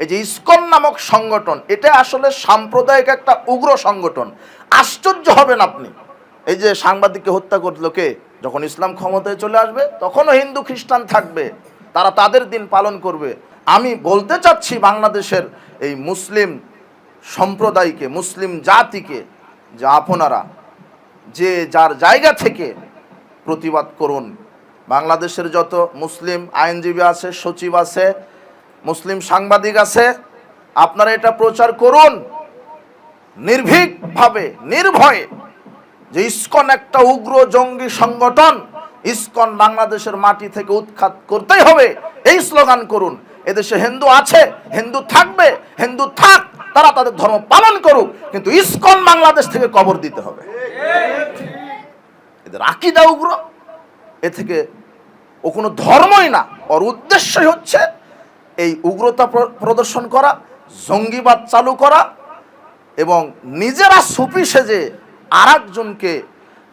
এই যে ইসকন নামক সংগঠন, এটা আসলে সাম্প্রদায়িক একটা উগ্র সংগঠন। আশ্চর্য হবেন আপনি। এই যে সাংবাদিককে হত্যা করল কে? যখন ইসলাম ক্ষমতায় চলে আসবে, তখনও হিন্দু খ্রিস্টান থাকবে। তারা তাদের দিন পালন করবে। আমি বলতে চাচ্ছি বাংলাদেশের এই মুসলিম সম্প্রদায়কে, মুসলিম জাতিকে, যে আপনারা যে যার জায়গা থেকে প্রতিবাদ করুন। বাংলাদেশের যত মুসলিম আইনজীবী আছে, সচিব আছে মুসলিম সাংবাদিক আছে, আপনারা এটা প্রচার করুন। নির্ভীকভাবে, নির্ভয়ে যে ইস্কন একটা উগ্র জঙ্গি সংগঠন, ইস্কন বাংলাদেশের মাটি থেকে উৎখাত করতেই হবে। এই স্লোগান করুন, এদেশে হিন্দু আছে, হিন্দু থাকবে, হিন্দু থাক, তারা তাদের ধর্ম পালন করুক, কিন্তু ইস্কন বাংলাদেশ থেকে কবর দিতে হবে। এদের আকিদা উগ্র, এ থেকে ও কোনো ধর্মই না, ওর উদ্দেশ্যই হচ্ছে এই উগ্রতা প্র- প্রদর্শন করা, জঙ্গিবাদ চালু করা এবং নিজেরা সুপি সেজে আর একজনকে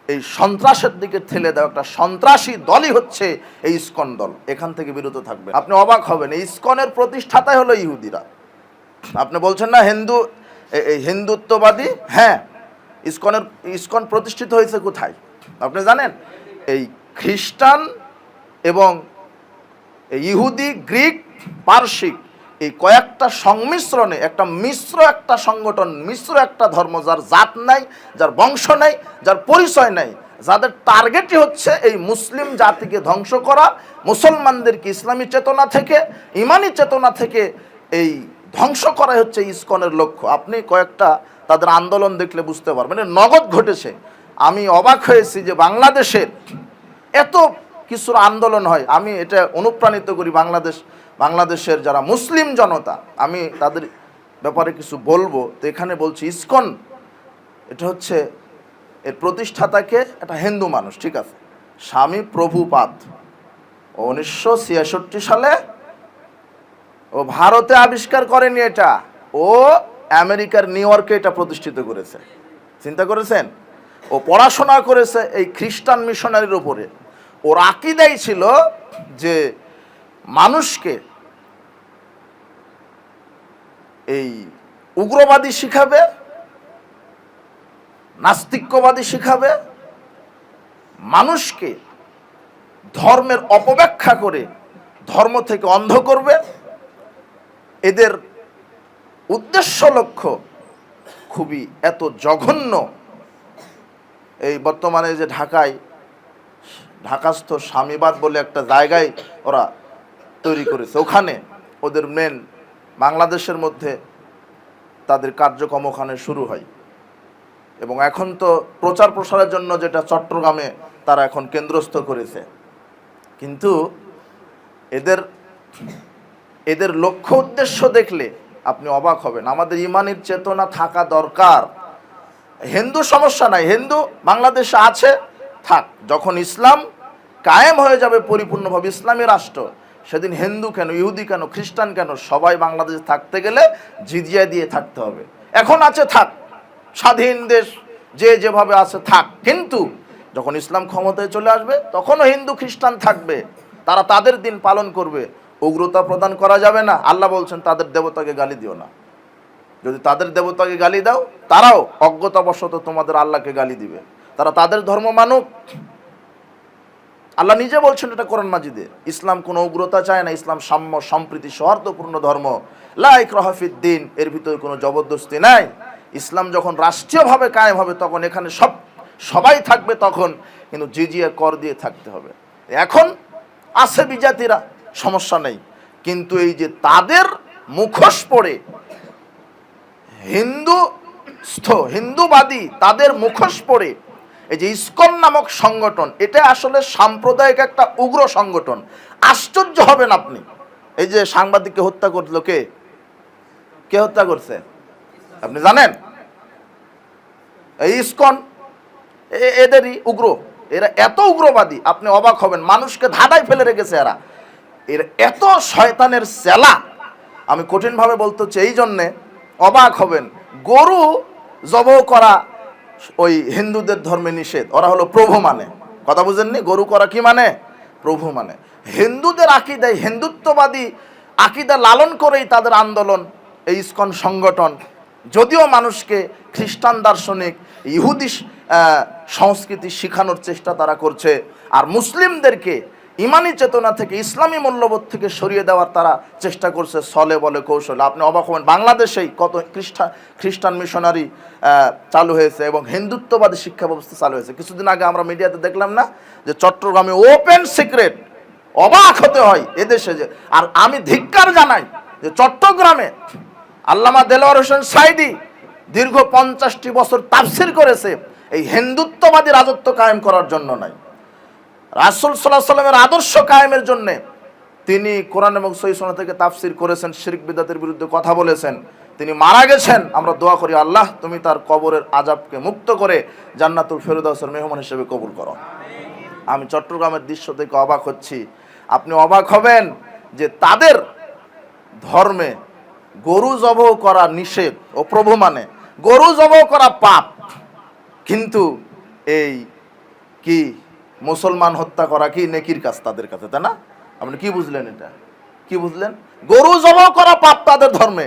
এই সন্ত্রাসের দিকে ঠেলে দেওয়া, একটা সন্ত্রাসী দলই হচ্ছে এই ইস্কন দল। এখান থেকে বিরত থাকবে আপনি অবাক হবেন, এই ইস্কনের প্রতিষ্ঠাতাই হলো ইহুদিরা। আপনি বলছেন না হিন্দু এই হিন্দুত্ববাদী? হ্যাঁ ইস্কনের, ইস্কন প্রতিষ্ঠিত হয়েছে কোথায়? আপনি জানেন, এই খ্রিস্টান এবং ইহুদি, গ্রিক পার্শ্বিক এই কয়েকটা সংমিশ্রণে, একটা মিশ্র একটা সংগঠন, মিশ্র একটা ধর্ম যার জাত নাই, যার বংশ নাই, যার পরিচয় নাই, যাদের টার্গেটই হচ্ছে এই মুসলিম জাতিকে ধ্বংস করা, মুসলমানদেরকে ইসলামী চেতনা থেকে, ইমানি চেতনা থেকে এই ধ্বংস করাই হচ্ছে ইসকনের লক্ষ্য। আপনি কয়েকটা তাদের আন্দোলন দেখলে বুঝতে পারবেন। নগদ ঘটেছে। আমি অবাক হয়েছি যে বাংলাদেশের এত কিছুর আন্দোলন হয়। আমি এটা অনুপ্রাণিত করি বাংলাদেশ বাংলাদেশের যারা মুসলিম জনতা, আমি তাদের ব্যাপারে কিছু বলব। তো এখানে বলছি, ইসকন, এটা হচ্ছে এর প্রতিষ্ঠাতাকে একটা হিন্দু মানুষ, ঠিক আছে? স্বামী প্রভুপাদ। উনিশশো ছিয়াষট্টি সালে ও ভারতে আবিষ্কার করেনি এটা। ও আমেরিকার নিউ ইয়র্কে এটা প্রতিষ্ঠিত করেছে। চিন্তা করেছেন? ও পড়াশোনা করেছে এই খ্রিস্টান মিশনারির উপরে। ওর আকিদাই ছিল যে মানুষকে এই উগ্রবাদী শিখাবে, নাস্তিক্যবাদী শিখাবে, মানুষকে ধর্মের অপব্যাখ্যা করে ধর্ম থেকে অন্ধ করবে। এদের উদ্দেশ্য লক্ষ্য খুবই এত জঘন্য। এই বর্তমানে যে ঢাকায় ঢাকাস্থ স্বামীবাদ বলে একটা জায়গায় ওরা তৈরি করেছে। ওখানে ওদের মেন বাংলাদেশের মধ্যে তাদের কার্যক্রম ওখানে শুরু হয়। এবং এখন তো প্রচার প্রসারের জন্য যেটা চট্টগ্রামে তারা এখন কেন্দ্রস্থ করেছে। কিন্তু এদের এদের লক্ষ্য উদ্দেশ্য দেখলে আপনি অবাক হবেন। আমাদের ইমানের চেতনা থাকা দরকার। হিন্দু সমস্যা নাই। হিন্দু বাংলাদেশে আছে, থাক। যখন ইসলাম কায়েম হয়ে যাবে, পরিপূর্ণভাবে ইসলামী রাষ্ট্র সেদিন হিন্দু কেন, ইহুদি কেন, খ্রিস্টান কেন, সবাই বাংলাদেশে থাকতে গেলে জিজিয়া দিয়ে থাকতে হবে। এখন আছে থাক, স্বাধীন দেশ যে যেভাবে আছে থাক। কিন্তু যখন ইসলাম ক্ষমতায় চলে আসবে, তখনও হিন্দু, খ্রিস্টান থাকবে। তারা তাদের দিন পালন করবে। উগ্রতা প্রদান করা যাবে না। আল্লাহ বলছেন, তাদের দেবতাকে গালি দিও না। যদি তাদের দেবতাকে গালি দাও, তারাও অজ্ঞতাবশত তোমাদের আল্লাহকে গালি দিবে। তারা তাদের ধর্ম মানুক। আল্লাহ নিজে বলছেন এটা কোরআন মাজিদে। ইসলাম কোনো উগ্রতা চায় না, ইসলাম সাম্য, সম্প্রীতি, সৌহার্দ্যপূর্ণ ধর্ম। লাইক রহফিদ্দিন, এর ভিতরে কোনো জবরদস্তি নাই। ইসলাম যখন রাষ্ট্রীয়ভাবে কায়েম হবে, তখন এখানে সব, সবাই থাকবে তখন, কিন্তু জিজিয়া কর দিয়ে থাকতে হবে। এখন আছে বিজাতিরা, সমস্যা নেই। কিন্তু এই যে তাদের মুখোশ পড়ে, হিন্দুস্থ, হিন্দুবাদী তাদের মুখোশ পড়ে এই যে ইসকন নামক সংগঠন, এটা আসলে সাম্প্রদায়িক একটা উগ্র সংগঠন। আশ্চর্য হবেন আপনি। এই যে সাংবাদিককে হত্যা করল কে? কে হত্যা করছে? আপনি জানেন? এই ইসকন এদেরই উগ্র। এরা এত উগ্রবাদী, আপনি অবাক হবেন। মানুষকে ধাঁধায় ফেলে রেখেছে এরা। এর এত শয়তানের চেলা। আমি কঠিনভাবে বলতে হচ্ছে, এই জন্যে অবাক হবেন। গরু জব করা ওই হিন্দুদের ধর্মে নিষেধ, ওরা হলো প্রভু মানে। কথা বুঝেননি? গরু করা কি মানে? প্রভু মানে। হিন্দুদের আকিদায় হিন্দুত্ববাদী আকিদা লালন করেই তাদের আন্দোলন, এই ইস্কন সংগঠন। যদিও মানুষকে খ্রিস্টান দার্শনিক, ইহুদি সংস্কৃতি শেখানোর চেষ্টা তারা করছে, আর মুসলিমদেরকে ইমানি চেতনা থেকে, ইসলামী মূল্যবোধ থেকে সরিয়ে দেওয়ার তারা চেষ্টা করছে, সলে বলে কৌশলে। আপনি অবাক হবেন, বাংলাদেশেই কত খ্রিস্টান খ্রিস্টান মিশনারি চালু হয়েছে এবং হিন্দুত্ববাদী শিক্ষা ব্যবস্থা চালু হয়েছে। কিছুদিন আগে আমরা মিডিয়াতে দেখলাম না যে চট্টগ্রামে ওপেন সিক্রেট অবাক হতে হয় এদেশে যে। আর আমি ধিক্কার জানাই যে চট্টগ্রামে আল্লামা দেলোয়ার হোসেন সাইদি দীর্ঘ পঞ্চাশটি বছর তাফসির করেছে, এই হিন্দুত্ববাদী রাজত্ব কায়েম করার জন্য নয়। রাসুল সাল্লাহ সাল্লামের আদর্শ কায়েমের জন্য তিনি কোরআন এবং সহিসনা থেকে তাফসির করেছেন, শিরিক বিদাতের বিরুদ্ধে কথা বলেছেন। তিনি মারা গেছেন। আমরা দোয়া করি, আল্লাহ তুমি তার কবরের আজাবকে মুক্ত করে জান্নাতুল ফেরুদাসের মেহমান হিসেবে কবুল করো। আমি চট্টগ্রামের দৃশ্য থেকে অবাক হচ্ছি। আপনি অবাক হবেন যে তাদের ধর্মে গরু জবহ করা নিষেধ ও প্রভু মানে গরু জবহ করা পাপ। কিন্তু এই কি মুসলমান হত্যা করা কি নেকির কাজ তাদের কাছে, তাই না? আপনি কি বুঝলেন এটা? কি বুঝলেন? গরু জবহ করা পাপ তাদের ধর্মে,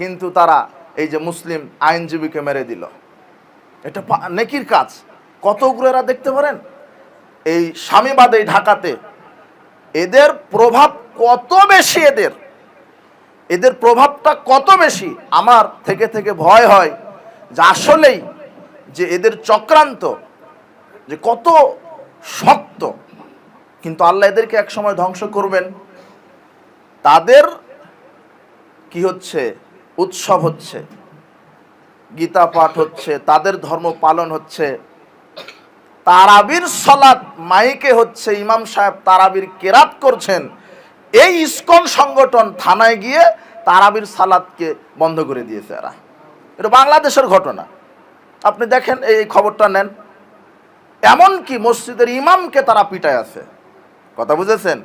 কিন্তু তারা এই যে মুসলিম আইনজীবীকে মেরে দিল। এটা নেকির কাজ। কত উগ্রেরা দেখতে পারেন? এই স্বামীবাদ এই ঢাকাতে, এদের প্রভাব কত বেশি এদের? এদের প্রভাবটা কত বেশি? আমার থেকে থেকে ভয় হয় যে আসলেই যে এদের চক্রান্ত, যে কত শক্ত। কিন্তু আল্লাহ এদেরকে এক সময় ধ্বংস করবেন। তাদের কি হচ্ছে? উৎসব হচ্ছে। গীতা পাঠ হচ্ছে, তাদের ধর্ম পালন হচ্ছে। তারাবির সলাৎ মাইকে হচ্ছে, ইমাম সাহেব তারাবির কেরাত করছেন। এই ইস্কন সংগঠন থানায় গিয়ে তারাবির সালাদকে বন্ধ করে দিয়েছে এরা। এটা বাংলাদেশের ঘটনা। আপনি দেখেন, এই খবরটা নেন। এমনকি মসজিদের ইমামকে তারা পিটায় আছে। কথা বুঝেছেন?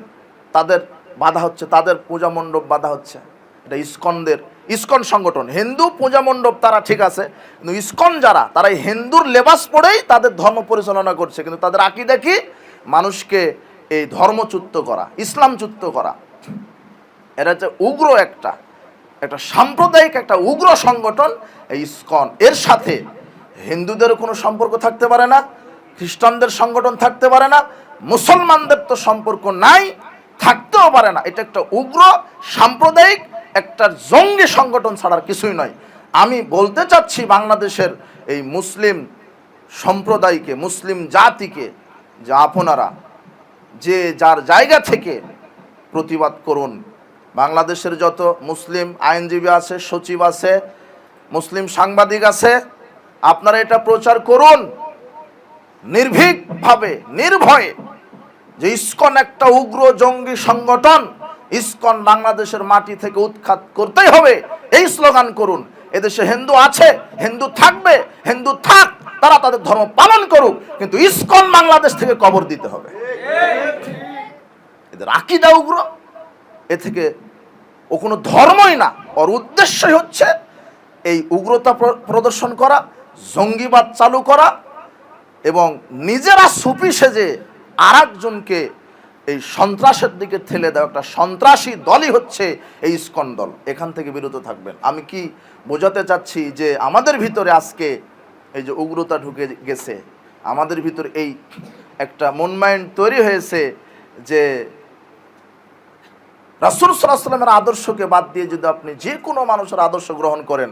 তাদের বাধা হচ্ছে, তাদের পূজা মণ্ডপ বাধা হচ্ছে। এটা ইস্কনদের, ইস্কন সংগঠন। হিন্দু পূজা মণ্ডপ তারা ঠিক আছে, কিন্তু ইস্কন যারা, তারা হিন্দুর লেবাস পড়েই তাদের ধর্ম পরিচালনা করছে। কিন্তু তাদের আকিদা কি? মানুষকে এই ধর্মচ্যুত করা, ইসলামচ্যুত করা। এটা হচ্ছে উগ্র একটা একটা সাম্প্রদায়িক একটা উগ্র সংগঠন, এই ইস্কন। এর সাথে হিন্দুদের কোনো সম্পর্ক থাকতে পারে না খ্রিস্টানদের সংগঠন থাকতে পারে না, মুসলমানদের তো সম্পর্ক নাই, থাকতেও পারে না। এটা একটা উগ্র, সাম্প্রদায়িক, একটা জঙ্গি সংগঠন ছাড়ার কিছুই নয়। আমি বলতে চাচ্ছি বাংলাদেশের এই মুসলিম সম্প্রদায়কে, মুসলিম জাতিকে, যে আপনারা যে যার জায়গা থেকে প্রতিবাদ করুন। বাংলাদেশের যত মুসলিম আইনজীবী আছে, সচিব আছে, মুসলিম সাংবাদিক আছে, আপনারা এটা প্রচার করুন। নির্ভীকভাবে, নির্ভয়ে যে ইস্কন একটা উগ্র জঙ্গি সংগঠন, ইস্কন বাংলাদেশের মাটি থেকে উৎখাত করতেই হবে। এই স্লোগান করুন, এদেশে হিন্দু আছে, হিন্দু থাকবে, হিন্দু থাক, তারা তাদের ধর্ম পালন করুক, কিন্তু ইস্কন বাংলাদেশ থেকে কবর দিতে হবে। এদের আকিদা উগ্র, এ থেকে ও কোনো ধর্মই না, ওর উদ্দেশ্যই হচ্ছে এই উগ্রতা প্র- প্রদর্শন করা, জঙ্গিবাদ চালু করা এবং নিজেরা সুপি সেজে আর একজনকে এই সন্ত্রাসের দিকে ঠেলে দেওয়া একটা সন্ত্রাসী দলই হচ্ছে এই ইস্কন দল। এখান থেকে বিরত থাকবেন। আমি কি বোঝাতে চাচ্ছি যে আমাদের ভিতরে আজকে এই যে উগ্রতা ঢুকে গেছে, আমাদের ভিতরে এই একটা মন মাইন্ড তৈরি হয়েছে যে রাসুল সাল্লামের আদর্শকে বাদ দিয়ে যদি আপনি যে কোনো মানুষের আদর্শ গ্রহণ করেন,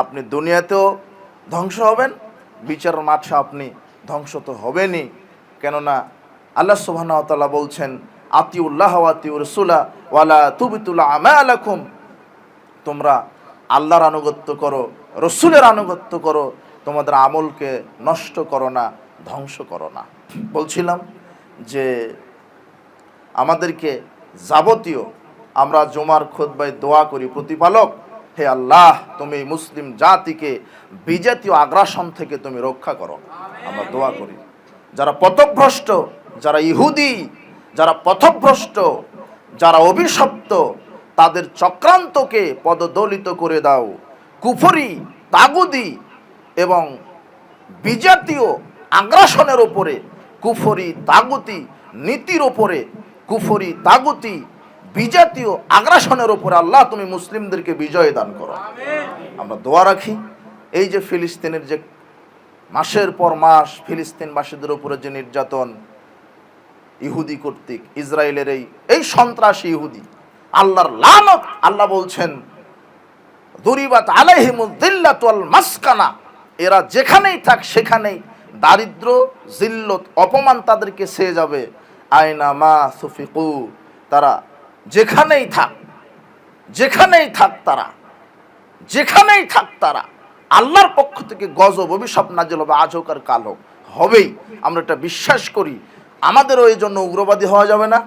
আপনি দুনিয়াতেও ধ্বংস হবেন বিচার মাঠে আপনি ধ্বংস তো হবেনি। কেননা আল্লাহ সুবাহতাল্লাহ বলছেন, আতিউল্লাহ আতিউর রসুলা ওয়ালা তুবিতুল্লাহ আমালাকুম। তোমরা আল্লাহর আনুগত্য করো, রসুলের আনুগত্য করো, তোমাদের আমলকে নষ্ট করো না, ধ্বংস করো না। বলছিলাম যে আমাদেরকে যাবতীয় আমরা জমার খোদবায় দোয়া করি, প্রতিপালক হে আল্লাহ, তুমি মুসলিম জাতিকে বিজাতীয় আগ্রাসন থেকে তুমি রক্ষা করো। আমরা দোয়া করি। যারা পথভ্রষ্ট, যারা ইহুদি, যারা পথভ্রষ্ট, যারা অভিশপ্ত, তাদের চক্রান্তকে পদদলিত করে দাও। কুফরি, তাগুদি এবং বিজাতীয় আগ্রাসনের ওপরে কুফরি, তাগুতি নীতির ওপরে কুফরি, তাগুতি বিজাতীয় আগ্রাসনের উপরে আল্লাহ তুমি মুসলিমদেরকে বিজয় দান করো। আমরা দোয়া রাখি এই যে ফিলিস্তিনের যে মাসের পর মাস ফিলিস্তিনবাসীদের উপরে যে নির্যাতন ইহুদি কর্তৃক ইসরায়েলের এই এই সন্ত্রাসী ইহুদি আল্লাহর লানত আল্লাহ বলছেন দুরিবাত আলাইহিমুদ্দিল্লাত ওয়াল মাসকানা এরা যেখানেই থাক সেখানেই দারিদ্র জিল্লত অপমান তাদেরকে সে যাবে। আয়না মা সুফিকু তারা যেখানেই থাক যেখানেই থাক তারা, যেখানেই থাক তারা, আল্লাহর পক্ষ থেকে গজব, অভিশাপ নাজল হবে, আজ হোক আর কাল হোক, হবেই। আমরা এটা বিশ্বাস করি। আমাদেরও এই জন্য উগ্রবাদী হওয়া যাবে না।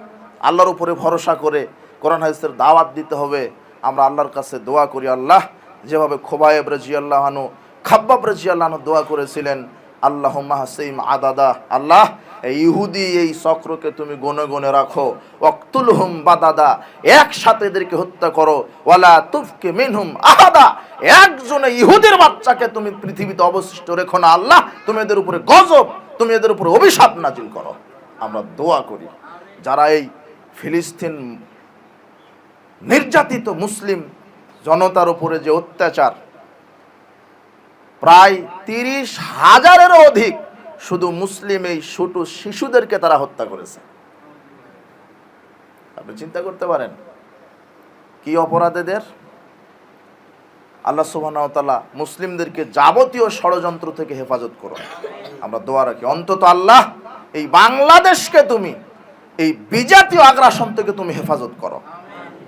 আল্লাহর উপরে ভরসা করে কোরআন হাদিসের দাওয়াত দিতে হবে। আমরা আল্লাহর কাছে দোয়া করি, আল্লাহ যেভাবে খোবায়েব রাজি আল্লাহানু খাব্বাব রাজি আল্লাহানু দোয়া করেছিলেন আল্লাহ মাহসিম আদাদা, আল্লাহ ইহুদি, এই চক্রকে তুমি গনে গনে রাখো। অক্তুল হুম বাদাদা, একসাথে এদেরকে হত্যা করো। ওয়ালা তুফকে মিনহুম আহাদা, একজনে ইহুদের বাচ্চাকে তুমি পৃথিবীতে অবশিষ্ট রেখো না। আল্লাহ, তুমি এদের উপরে গজব, তুমি এদের উপরে অভিশাপ নাজিল করো। আমরা দোয়া করি, যারা এই ফিলিস্তিন নির্যাতিত মুসলিম জনতার উপরে যে অত্যাচার, প্রায় তিরিশ হাজারেরও অধিক শুধু মুসলিম এই ছোট শিশুদেরকে তারা হত্যা করেছে। আপনি চিন্তা করতে পারেন, কি অপরাধেদের আল্লাহ সুবাহতাল্লাহ মুসলিমদেরকে যাবতীয় ষড়যন্ত্র থেকে হেফাজত করো আমরা দোয়া রাখি, অন্তত আল্লাহ এই বাংলাদেশকে তুমি, এই বিজাতীয় আগ্রাসন থেকে তুমি হেফাজত করো।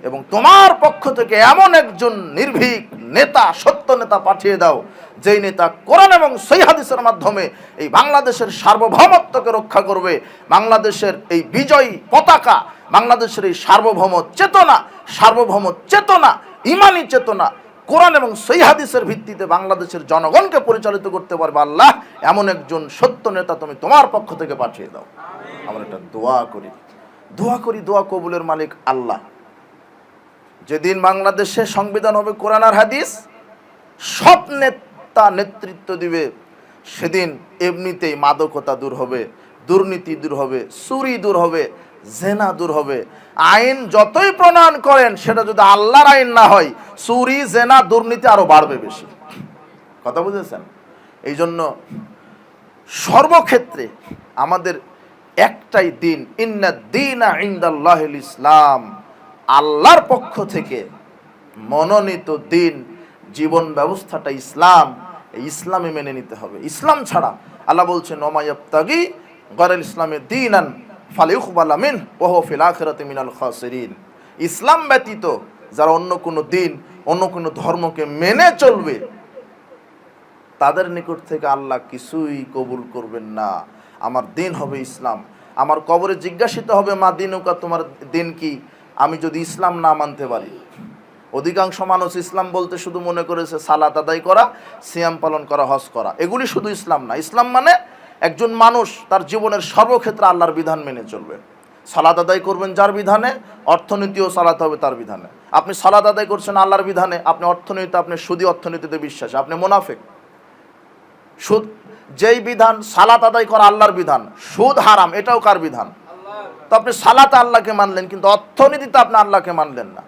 এবং তোমার পক্ষ থেকে এমন একজন নির্ভীক নেতা, সত্য নেতা পাঠিয়ে দাও, যেই নেতা কোরআন এবং সই হাদিসের মাধ্যমে এই বাংলাদেশের সার্বভৌমত্বকে রক্ষা করবে। বাংলাদেশের এই বিজয়ী পতাকা, বাংলাদেশের এই সার্বভৌম চেতনা সার্বভৌম চেতনা, ইমানি চেতনা, কোরআন এবং সই হাদিসের ভিত্তিতে বাংলাদেশের জনগণকে পরিচালিত করতে পারবে আল্লাহ। এমন একজন সত্য নেতা তুমি তোমার পক্ষ থেকে পাঠিয়ে দাও। আমরা এটা দোয়া করি। দোয়া করি দোয়া কবুলের মালিক আল্লাহ। যেদিন বাংলাদেশে সংবিধান হবে, কোরআন আর হাদিস, সব নেতা নেতৃত্ব দিবে। সেদিন এমনিতেই মাদকতা দূর হবে, দুর্নীতি দূর হবে, চুরি দূর হবে, জেনা দূর হবে। আইন যতই প্রণয়ন করেন, সেটা যদি আল্লাহর আইন না হয়, চুরি, জেনা, দুর্নীতি আরও বাড়বে বেশি। কথা বুঝেছেন? এই জন্য সর্বক্ষেত্রে আমাদের একটাই দিন, ইন্না দিন ইসলাম। আল্লাহর পক্ষ থেকে মনোনীত দিন, জীবন ব্যবস্থাটা ইসলাম ইসলামে মেনে নিতে হবে। ইসলাম ছাড়া আল্লাহ বলছেন ওমায়াবতাগি গরেল ইসলামে দিনান ফালিউকবালামিন ওহ ফিল আখিরাতে মিনাল খাসিরিন। ইসলাম ব্যতীত যারা অন্য কোনো দিন, অন্য কোনো ধর্মকে মেনে চলবে, তাদের নিকট থেকে আল্লাহ কিছুই কবুল করবেন না। আমার দিন হবে ইসলাম। আমার কবরে জিজ্ঞাসিত হবে, মা দিনুকা, তোমার দিন কি? আমি যদি ইসলাম না মানতে পারি, অধিকাংশ মানুষ ইসলাম বলতে শুধু মনে করেছে সালাত আদায় করা, সিয়াম পালন করা, হজ করা। এগুলি শুধু ইসলাম না। ইসলাম মানে একজন মানুষ তার জীবনের সর্বক্ষেত্রে আল্লাহর বিধান মেনে চলবে। সালাদ আদায় করবেন যার বিধানে, অর্থনীতিও চালাতে হবে তার বিধানে। আপনি সালাদ আদায় করছেন আল্লাহর বিধানে, আপনি অর্থনীতি আপনি সুদী অর্থনীতিতে বিশ্বাসী, আপনি মোনাফেক। সুদ, যেই বিধান সালাত আদায় করা আল্লাহর বিধান, সুদ হারাম, এটাও কার বিধান? তো আপনি সালাতে আল্লাহকে মানলেন, কিন্তু অর্থনীতিতে আপনি আল্লাহকে মানলেন না।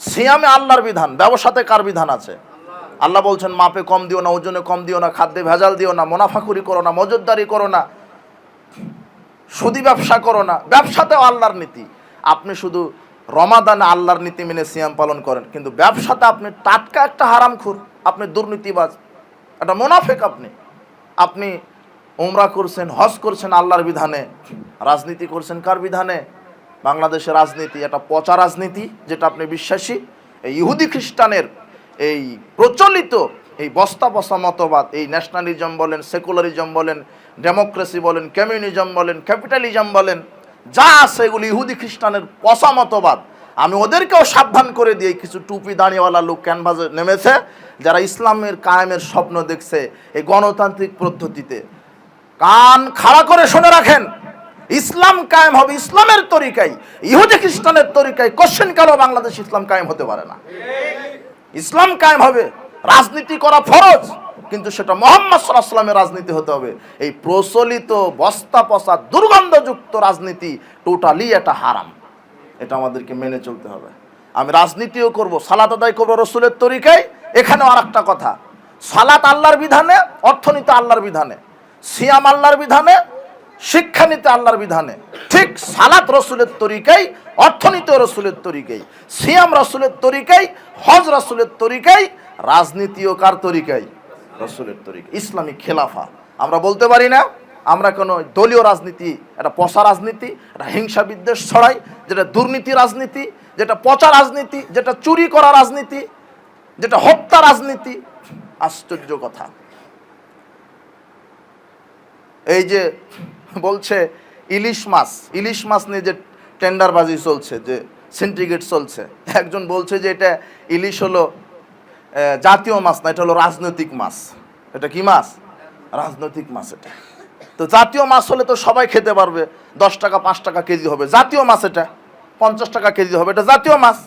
সিয়ামে আল্লাহর বিধান, ব্যবসাতে কার বিধান আছে? আল্লাহ বলছেন, মাপে কম দিও না, ওজনে কম দিও না, খাদ্যে ভেজাল দিও না মোনাফাকুরি করো না মজুদদারি করো না, সুদি ব্যবসা করো না। ব্যবসাতেও আল্লাহর নীতি। আপনি শুধু রমাদানে আল্লাহর নীতি মেনে সিয়াম পালন করেন, কিন্তু ব্যবসাতে আপনি টাটকা একটা হারামখুর আপনি দুর্নীতিবাজ। একটা মোনাফেক আপনি। আপনি উমরা করছেন, হজ করছেন আল্লাহর বিধানে। রাজনীতি করছেন কার বিধানে? বাংলাদেশের রাজনীতি এটা পচা রাজনীতি, যেটা আপনি বিশ্বাসী? এই ইহুদি খ্রিস্টানের এই প্রচলিত এই বস্তা বস্তা মতবাদ, এই ন্যাশনালিজম বলেন, সেকুলারিজম বলেন, ডেমোক্রেসি বলেন, কমিউনিজম বলেন, ক্যাপিটালিজম বলেন, যা আছে এগুলি ইহুদি খ্রিস্টানের পচা মতবাদ। আমি ওদেরকেও সাবধান করে দিই কিছু টুপি দাঁড়িয়েওয়ালা লোক ক্যানভাসে নেমেছে, যারা ইসলামের কায়েমের স্বপ্ন দেখছে এই গণতান্ত্রিক পদ্ধতিতে। কান খাড়া করে শুনে রাখেন। ইসলাম কায়েম হবে ইসলামের তরিকায়, ইহুদি খ্রিস্টানের তরিকায় কোশ্চেন কেন বাংলাদেশ ইসলাম কায়েম হতে পারে না? ইসলাম কায়েম হবে, রাজনীতি করা ফরজ, কিন্তু সেটা মোহাম্মদ সাল্লাহ সাল্লামের রাজনীতি হতে হবে। এই প্রচলিত বস্তা পচা দুর্গন্ধযুক্ত রাজনীতি টোটালি এটা হারাম। এটা আমাদেরকে মেনে চলতে হবে। আমি রাজনীতিও করব, সালাত আদায় করব রসুলের তরিকায়, এখানেও আর একটা কথা। সালাত আল্লাহর বিধানে, অর্থনীতি আল্লাহর বিধানে, সিয়াম আল্লাহর বিধানে শিক্ষা নিতে আল্লাহর বিধানে। ঠিক সালাত রসুলের তরিকাই, অর্থনীতি রসুলের তরিকাই, সিয়াম রসুলের তরিকাই, হজ রসুলের তরিকাই, রাজনীতিও কার তরিকাই? রসুলের তরিকা ইসলামিক খেলাফা। আমরা বলতে পারি না, আমরা কোনো দলীয় রাজনীতি, এটা পচা রাজনীতি, এটা হিংসা বিদ্বেষ ছড়াই, যেটা দুর্নীতি রাজনীতি, যেটা পচা রাজনীতি, যেটা চুরি করা রাজনীতি, যেটা হত্যা রাজনীতি। আশ্চর্য কথা। এই যে বলছে ইলিশ মাছ ইলিশ মাছ নিয়ে যে টেন্ডারবাজি চলছে, যে সিন্ডিকেট চলছে, একজন বলছে যে এটা ইলিশ হলো জাতীয় মাছ না, এটা হলো রাজনৈতিক মাছ। এটা কি মাছ? রাজনৈতিক মাছ এটা। তো জাতীয় মাছ হলে তো সবাই খেতে পারবে, দশ টাকা, পাঁচ টাকা কেজি হবে। জাতীয় মাছ এটা, পঞ্চাশ টাকা কেজি হবে, এটা জাতীয় মাছ।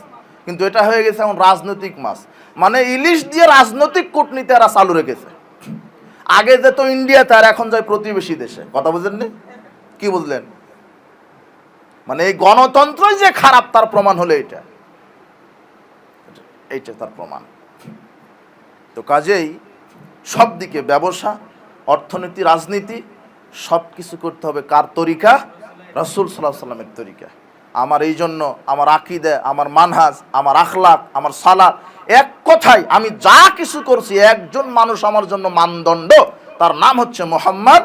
কিন্তু এটা হয়ে গেছে এখন রাজনৈতিক মাছ। মানে ইলিশ দিয়ে রাজনৈতিক কূটনীতি এরা চালু রেখেছে। আগে যেত ইন্ডিয়াতে আর এখন যায় প্রতিবেশী দেশে। কথা বুঝলেন কি বুঝলেন? মানে এই গণতন্ত্রই যে খারাপ, তার প্রমাণ হলো এটা এইটা তার প্রমাণ। তো কাজেই সব দিকে ব্যবসা, অর্থনীতি, রাজনীতি, সব কিছু করতে হবে কার তরিকা? রসুল সাল্লাহ সাল্লামের তরিকা। আমার এই জন্য আমার আকিদে, আমার মানহাজ, আমার আখলাক, আমার সালাদ এক কথায় আমি যা কিছু করছি, একজন মানুষ আমার জন্য মানদণ্ড, তার নাম হচ্ছে মোহাম্মদ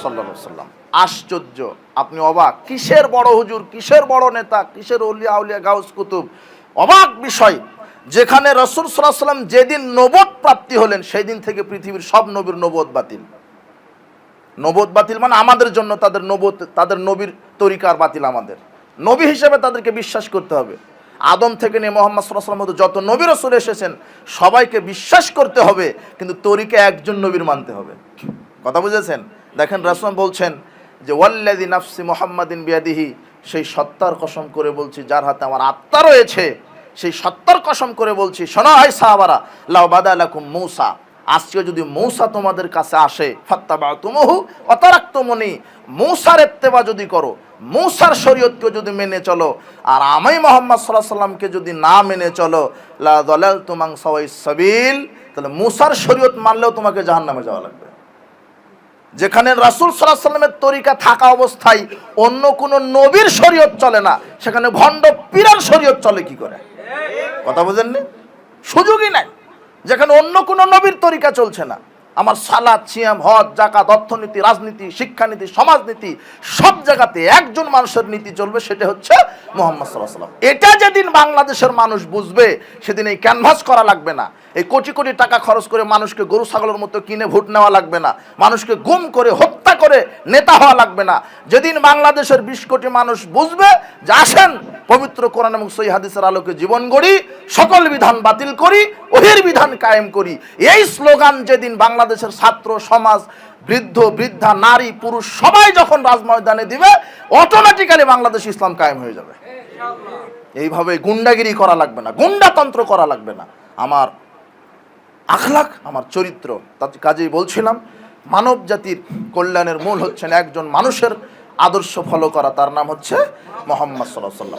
সাল্লাহ সাল্লাম আশ্চর্য, আপনি অবাক। কিসের বড় হুজুর, কিসের বড় নেতা, কিসের উলিয়া উলিয়া গাউস কুতুব? অবাক বিষয়, যেখানে রসুল সাল্লাম যেদিন নবদ প্রাপ্তি হলেন সেই দিন থেকে পৃথিবীর সব নবীর নবদ বাতিল। নবদ বাতিল মানে আমাদের জন্য তাদের নবদ তাদের নবীর তরিকার বাতিল আমাদের। নবী হিসেবে তাদেরকে বিশ্বাস করতে হবে। আদম থেকে নিয়ে মোহাম্মদ সাল্লাহ মতো যত নবী রসুল এসেছেন, সবাইকে বিশ্বাস করতে হবে, কিন্তু তরিকে একজন নবীর মানতে হবে। কথা বুঝেছেন? দেখেন রসম বলছেন যে ওয়াল্লাদি নাফসি মোহাম্মদিন বিয়াদিহি সেই সত্তার কসম করে বলছি, যার হাতে আমার আত্মা রয়েছে, সেই সত্তার কসম করে বলছি সোনা হয় সাহাবারা, লাউ বাদা লাকুম মৌসা আজকে যদি মৌসা তোমাদের কাছে আসে ফাত্তাবা তুমহু অতারাক্তমনি, মৌসার এত্তেবা যদি করো, মৌসার শরীয়তকে যদি মেনে চলো, আর আমি মোহাম্মদ সাল্লাহ সাল্লামকে যদি না মেনে চলো, লা দলাল তুমাং সবাই সাবিল, তাহলে মৌসার শরীয়ত মানলেও তোমাকে জাহান্নামে যাওয়া লাগবে। যেখানে রাসুল সাল্লাহ সাল্লামের তরিকা থাকা অবস্থায় অন্য কোনো নবীর শরীয়ত চলে না, সেখানে ভণ্ড পীরার শরীয়ত চলে কি করে? কথা বোঝেননি? সুযোগই নাই। যেখানে অন্য কোনো নবীর তরিকা চলছে না। আমার সালাদ সিয়াম, হজ জাকাত অর্থনীতি, রাজনীতি, শিক্ষানীতি, সমাজনীতি, সব জায়গাতে একজন মানুষের নীতি চলবে, সেটা হচ্ছে মোহাম্মদ সাল্লাহ সাল্লাম এটা যেদিন বাংলাদেশের মানুষ বুঝবে, সেদিন এই ক্যানভাস করা লাগবে না। এই কোটি কোটি টাকা খরচ করে মানুষকে গরু, ছাগলের মতো কিনে ভোট নেওয়া লাগবে না। মানুষকে গুম করে, হত্যা করে নেতা হওয়া লাগবে না। যেদিন বাংলাদেশের বিশ কোটি মানুষ বুঝবে যে আসেন, পবিত্র কোরআন এবং সই হাদিসের আলোকে জীবন গড়ি, সকল বিধান বাতিল করি, ওহির বিধান কায়েম করি। এই স্লোগান যেদিন বাংলাদেশের ছাত্র, সমাজ, বৃদ্ধ, বৃদ্ধা, নারী, পুরুষ সবাই যখন রাজময়দানে দিবে অটোমেটিক্যালি বাংলাদেশ ইসলাম কায়েম হয়ে যাবে। এইভাবে গুন্ডাগিরি করা লাগবে না, গুন্ডাতন্ত্র করা লাগবে না। আমার আখলাক আমার চরিত্র। তার কাজেই বলছিলাম, মানব জাতির কল্যাণের মূল হচ্ছেন একজন মানুষের আদর্শ ফলো করা। তার নাম হচ্ছে মোহাম্মদ সাল্লাহ সাল্লাম